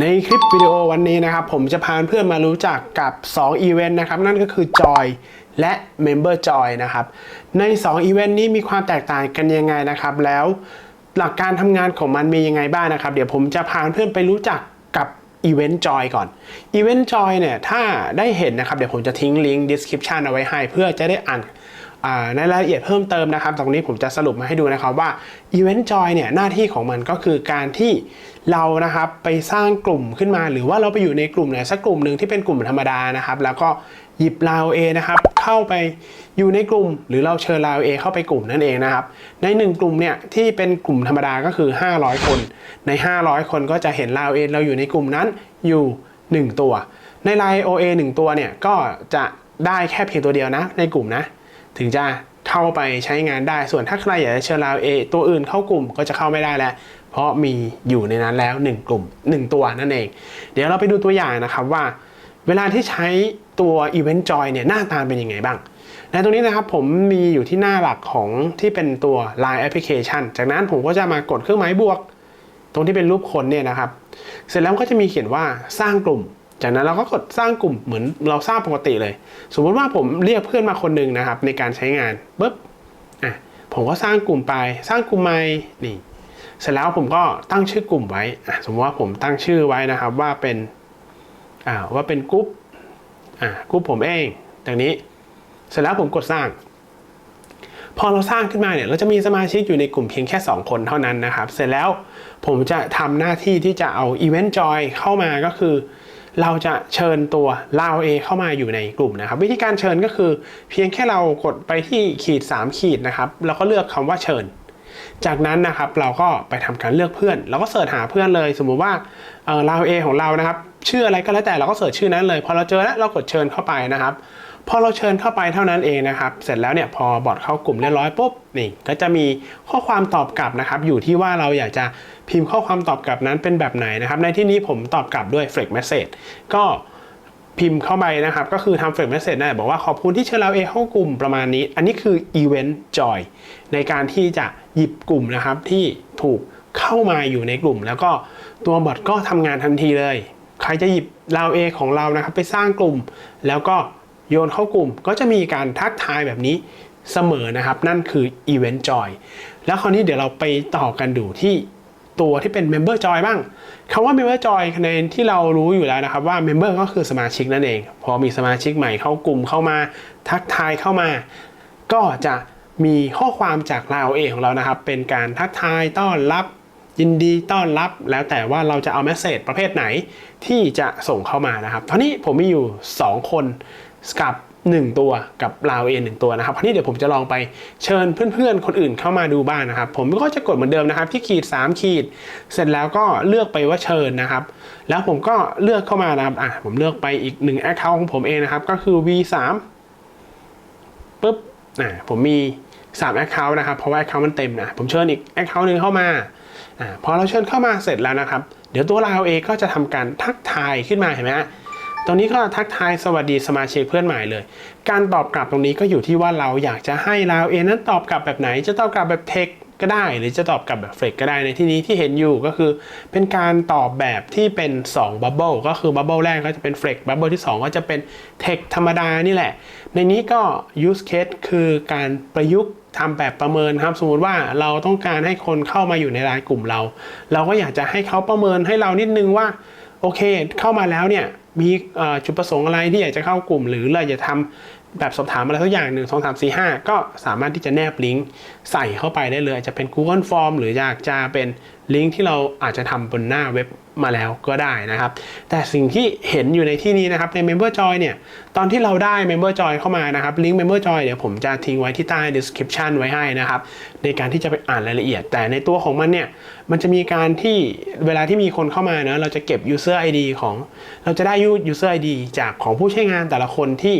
ในคลิปวิดีโอวันนี้นะครับ ผมจะพาเพื่อนมารู้จักกับ 2 อีเวนต์นะครับ นั่นก็คือ Joy และ Member Joy นะครับ ใน 2 อีเวนต์นี้มีความแตกต่างกันยังไงนะครับ แล้วหลักการทำงานของมันมียังไงบ้างนะครับ เดี๋ยวผมจะพาเพื่อนไปรู้จักกับอีเวนต์จอยก่อนอีเวนต์จอยเนี่ยถ้าได้เห็นนะครับ เดี๋ยวผมจะทิ้งลิงก์ description เอาไว้ให้ เพื่อจะได้อ่าน ในรายละเอียดเพิ่มเติมนะครับ ตรงนี้ผมจะสรุปมาให้ดูนะครับว่า Event Joy เนี่ยหน้าที่ของมันก็คือการที่เรานะครับไปสร้างกลุ่มขึ้นมา หรือว่าเราไปอยู่ในกลุ่มไหนสักกลุ่มหนึ่งที่เป็นกลุ่มธรรมดานะครับ แล้วก็หยิบลาวเอนะครับเข้าไปอยู่ในกลุ่ม หรือเราเชิญลาวเอเข้าไปกลุ่มนั่นเองนะครับ ในหนึ่งกลุ่มเนี่ยที่เป็นกลุ่มธรรมดาก็คือ 500 คน ใน 500 คนก็จะเห็นลาวเอเราอยู่ในกลุ่มนั้นอยู่ 1 ตัว ในไลน์ OA 1 ตัวเนี่ยก็จะได้แค่เพียงตัวเดียวนะในกลุ่มนะ ถึงจะเข้าไปใช้งานได้ ส่วนถ้าใครอยากจะเชิญลาวเอตัวอื่นเข้ากลุ่มก็จะเข้าไม่ได้แล้ว เพราะมีอยู่ในนั้นแล้ว 1 กลุ่ม 1 ตัวนั่นเอง เดี๋ยวเราไปดูตัวอย่างนะครับว่า เวลาที่ใช้ตัว Event Joy เนี่ยหน้าตาเป็นยังไงบ้าง ในตรงนี้นะครับผมมีอยู่ที่หน้าหลักของที่เป็นตัว Line Application จากนั้นผมก็จะมากดเครื่องหมายบวก ตรงที่เป็นรูปคนเนี่ยนะครับ เสร็จแล้วก็จะมีเขียนว่าสร้างกลุ่ม จากนั้นเราก็กดสร้างกลุ่มเหมือนเราสร้างปกติเลย สมมติว่าผมเรียกเพื่อนมาคนหนึ่งนะครับ ในการใช้งานปุ๊บอะผมก็สร้างกลุ่มไป สร้างกลุ่มใหม่นี่เสร็จแล้วผมก็ตั้งชื่อกลุ่มไว้อะสมมติว่าผมตั้งชื่อไว้นะครับว่าเป็นอ่าว่าเป็นกลุ่มอ่ากลุ่มผมเองอย่างนี้ เสร็จแล้วผมกดสร้าง พอเราสร้างขึ้นมาเนี่ยเราจะมีสมาชิกอยู่ในกลุ่มเพียงแค่ 2 คนเท่านั้นนะครับ เสร็จแล้วผมจะทำหน้าที่ที่จะเอา Event Joy เข้ามาก็คือ เราจะเชิญตัวลาเอเข้ามาอยู่ในกลุ่มนะครับ วิธีการเชิญก็คือ เพียงแค่เรากดไปที่ขีด 3 ขีดนะครับแล้วก็เลือกคำว่าเชิญ จากนั้นนะครับเราก็ไปทำการเลือกเพื่อน เราก็เสิร์ชหาเพื่อนเลย สมมุติว่าเออลาเอของเรานะครับชื่ออะไรก็แล้วแต่เราก็เสิร์ชชื่อนั้นเลยพอเราเจอแล้วเรากดเชิญเข้าไปนะครับพอเราเชิญเข้าไปเท่านั้นเองนะครับ เสร็จแล้วเนี่ยพอบอทเข้ากลุ่มเรียบร้อยปุ๊บนี่ก็จะมีข้อความตอบกลับนะครับ อยู่ที่ว่าเราอยากจะพิมพ์ข้อความตอบกลับนั้นเป็นแบบไหนนะครับ ในที่นี้ผมตอบกลับด้วย flex message ก็พิมพ์เข้าไปนะครับ ก็คือทำ flex message ได้บอกว่าขอบคุณที่เชิญเราเองเข้ากลุ่มประมาณนี้ อันนี้คือ event joy ในการที่จะหยิบกลุ่มนะครับที่ถูกเข้ามาอยู่ในกลุ่ม แล้วก็ตัวบอทก็ทำงานทันทีเลย ใครจะหยิบเราเอของเรานะครับ ไปสร้างกลุ่ม แล้วก็ โยนเข้ากลุ่มก็จะมีการทักทายแบบนี้เสมอนะครับ นั่นคือ Event Joy แล้วคราวนี้เดี๋ยวเราไปต่อกันดูที่ตัวที่เป็น Member Joy บ้างคำว่า Member Joy ในที่เรารู้อยู่แล้วนะครับว่า Member ก็คือสมาชิกนั่นเอง พอมีสมาชิกใหม่เข้ากลุ่มเข้ามา ทักทายเข้ามา ก็จะมีข้อความจากเราเองของเรานะครับ เป็นการทักทายต้อนรับยินดีต้อนรับแล้วแต่ว่าเราจะเอาเมสเซจประเภทไหนที่จะส่งเข้ามานะครับตอนนี้ผมมีอยู่ 2 คน กับ 1 ตัวกับลาวเอหนึ่งตัวนะครับคราวนี้เดี๋ยวผมจะลองไปเชิญเพื่อนๆ คนอื่นเข้ามาดูบ้างนะครับ ผมก็จะกดเหมือนเดิมนะครับ ที่ขีด 3 ขีด เสร็จแล้วก็เลือกไปว่าเชิญนะครับ แล้วผมก็เลือกเข้ามานะครับอะผมเลือกไปอีก1 Account ของผมเองนะครับ ก็คือ V3 ปุ๊บอะผมมี3 Account นะครับ เพราะว่า Account มันเต็มนะ ผมเชิญอีก Account หนึ่งเข้ามาอ่าพอเราเชิญเข้ามาเสร็จแล้วนะครับ เดี๋ยวตัวเราเองก็จะทำการทักทายขึ้นมาเห็นไหมฮะ ตรงนี้ก็ทักทายสวัสดีสมาชิกเพื่อนใหม่เลย การตอบกลับตรงนี้ก็อยู่ที่ว่าเราอยากจะให้เราเองนั้นตอบกลับแบบไหน จะตอบกลับแบบเทคก็ได้ หรือจะตอบกลับแบบเฟกก็ได้ในที่นี้ที่เห็นอยู่ก็คือ เป็นการตอบแบบที่เป็น2บับเบิลก็คือบับเบิลแรกก็จะเป็นเฟกบับเบิลที่ 2 ก็จะเป็นเทคธรรมดานี่แหละ ในนี้ก็ use case คือการประยุกต์ทำแบบประเมินครับ สมมติว่าเราต้องการให้คนเข้ามาอยู่ในรายกลุ่มเรา เราก็อยากจะให้เขาประเมินให้เรานิดนึงว่า โอเค เข้ามาแล้วเนี่ยมีจุดประสงค์อะไรที่อยากจะเข้ากลุ่ม หรือเราจะทำ แบบสอบถามอะไรสักอย่างหนึ่งสองสามสี่ห้าก็สามารถที่จะแนบลิงก์ใส่เข้าไปได้เลยอาจจะเป็น Google Form หรืออยากจะเป็นลิงก์ที่เราอาจจะทำบนหน้าเว็บมาแล้วก็ได้นะครับ แต่สิ่งที่เห็นอยู่ในที่นี้นะครับใน Member Joy เนี่ย ตอนที่เราได้ Member Joy เข้ามานะครับลิงก์ Member Joy เดี๋ยวผมจะทิ้งไว้ที่ใต้ description ไว้ให้นะครับ ในการที่จะไปอ่านรายละเอียด แต่ในตัวของมันเนี่ย มันจะมีการที่เวลาที่มีคนเข้ามาเนะเราจะเก็บ user ID ของ เราจะได้ user ID จากของผู้ใช้งานแต่ละคนที่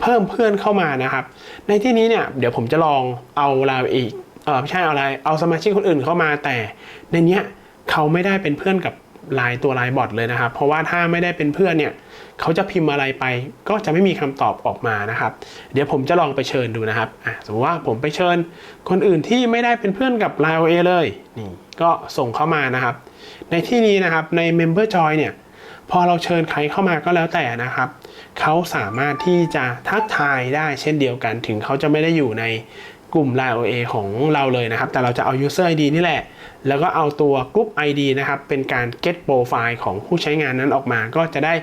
เพิ่มเพื่อนเข้ามานะครับ ในที่นี้เนี่ยเดี๋ยวผมจะลองเอาเราอีกเออไม่ใช่เอาอะไรเอาสมาชิกคนอื่นเข้ามาแต่ ในเนี้ยเขาไม่ได้เป็นเพื่อนกับไลน์ตัวไลน์บอทเลยนะครับ เพราะว่าถ้าไม่ได้เป็นเพื่อนเนี่ยเขาจะพิมพ์อะไรไป ก็จะไม่มีคำตอบออกมานะครับ เดี๋ยวผมจะลองไปเชิญดูนะครับอะสมมติว่าผมไปเชิญคนอื่นที่ไม่ได้เป็นเพื่อนกับ Line OA เลยนี่ก็ส่งเข้ามานะครับ ในที่นี้นะครับใน Member Joy เนี่ย พอเราเชิญใครเข้ามาก็แล้วแต่นะครับเขาสามารถที่จะทักทายได้เช่นเดียวกัน ถึงเขาจะไม่ได้อยู่ในกลุ่ม Line OA ของเราเลยนะครับ แต่เราจะเอา User ID นี่แหละ แล้วก็เอาตัว Group ID นะครับ เป็นการ get profile ของผู้ใช้งานนั้นออกมา ก็จะได้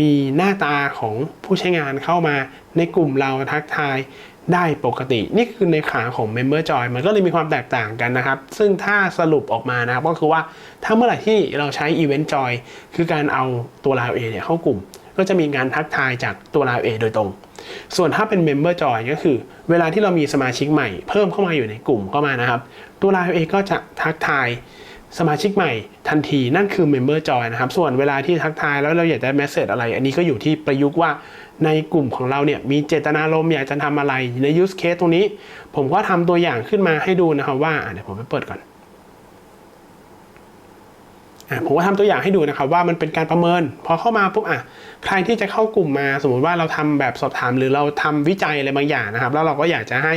มีหน้าตาของผู้ใช้งานเข้ามาในกลุ่มเราทักทาย ได้ปกติ นี่คือในขาของ Member Joy มันก็เลยมีความแตกต่างกันนะครับ ซึ่งถ้าสรุปออกมานะครับก็คือว่าถ้าเมื่อไหร่ที่เราใช้ Event Joy คือการเอาตัว Line OA เนี่ยเข้ากลุ่ม ก็จะมีการทักทายจากตัว Line OA โดยตรง ส่วนถ้าเป็น Member Joy ก็คือ เวลาที่เรามีสมาชิกใหม่ เพิ่มเข้ามาอยู่ในกลุ่มเข้ามานะครับ ตัว Line OA ก็จะทักทาย สมาชิกใหม่ทันทีนั่นคือ Member Joy นะครับ ส่วนเวลาที่ทักทายแล้วเราอยากได้เมสเซจอะไร อันนี้ก็อยู่ที่ประยุกต์ว่าในกลุ่มของเราเนี่ยมีเจตนารมณ์อยากจะทำอะไรใน use case ตรงนี้ ผมก็ทำตัวอย่างขึ้นมาให้ดูนะครับว่าเดี๋ยวผมไปเปิดก่อน ผมก็ทำตัวอย่างให้ดูนะครับว่ามันเป็นการประเมิน พอเข้ามาปุ๊บอะใครที่จะเข้ากลุ่มมาสมมุติว่าเราทำแบบสอบถามหรือเราทำวิจัยอะไรบางอย่างนะครับ แล้วเราก็อยากจะให้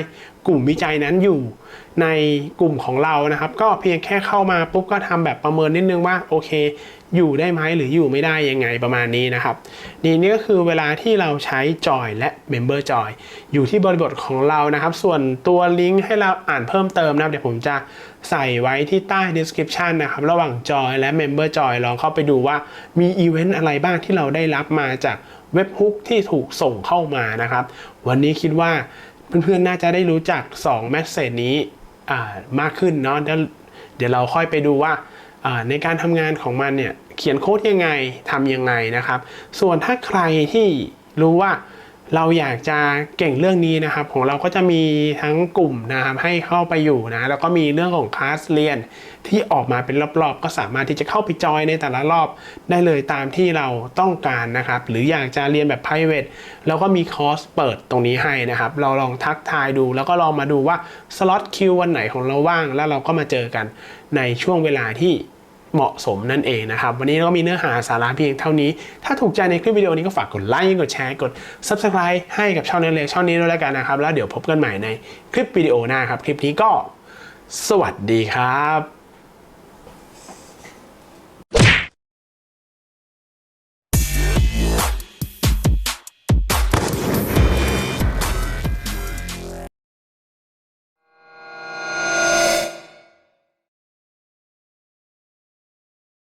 กลุ่มวิจัยนั้นอยู่ในกลุ่มของเรานะครับ ก็เพียงแค่เข้ามาปุ๊บก็ทำแบบประเมินนิดนึงว่าโอเค อยู่ได้ไหมหรืออยู่ไม่ได้ยังไงประมาณนี้นะครับนี่นี่ก็คือเวลาที่เราใช้ Joy และ Member Joy อยู่ที่บริบทของเรานะครับ ส่วนตัวลิงก์ให้เราอ่านเพิ่มเติมนะครับเดี๋ยวผมจะใส่ไว้ที่ใต้ description นะครับ ระหว่าง Joy และ Member Joy ลองเข้าไปดูว่ามีอีเวนต์อะไรบ้างที่เราได้รับมาจากเว็บฮุกที่ถูกส่งเข้ามานะครับ วันนี้คิดว่าเพื่อนๆน่าจะได้รู้จัก2แมสเซจนี้มากขึ้นเนาะเดี๋ยวเราค่อยไปดูว่าในการทำงานของมันเนี่ย เขียนโค้ดยังไงทำยังไงนะครับ ส่วนถ้าใครที่รู้ว่าเราอยากจะเก่งเรื่องนี้นะครับ ของเราก็จะมีทั้งกลุ่มนะครับให้เข้าไปอยู่นะแล้วก็มีเรื่องของคลาสเรียนที่ออกมาเป็นรอบๆ ก็สามารถที่จะเข้าไปจอยในแต่ละรอบได้เลยตามที่เราต้องการนะครับ หรืออยากจะเรียนแบบ private เราก็มีคอร์สเปิดตรงนี้ให้นะครับ เราลองทักทายดู แล้วก็ลองมาดูว่าสล็อตคิววันไหนของเราว่าง แล้วเราก็มาเจอกันในช่วงเวลาที่ เหมาะสมนั่นเองนะครับ วันนี้เราก็มีเนื้อหาสาระเพียงเท่านี้ ถ้าถูกใจในคลิปวิดีโอนี้ก็ฝากกดไลค์กดแชร์กด Subscribe ให้กับช่องนี้เลยช่องนี้ด้วยแล้วกันนะครับ แล้วเดี๋ยวพบกันใหม่ในคลิปวิดีโอหน้าครับ คลิปนี้ก็ สวัสดีครับ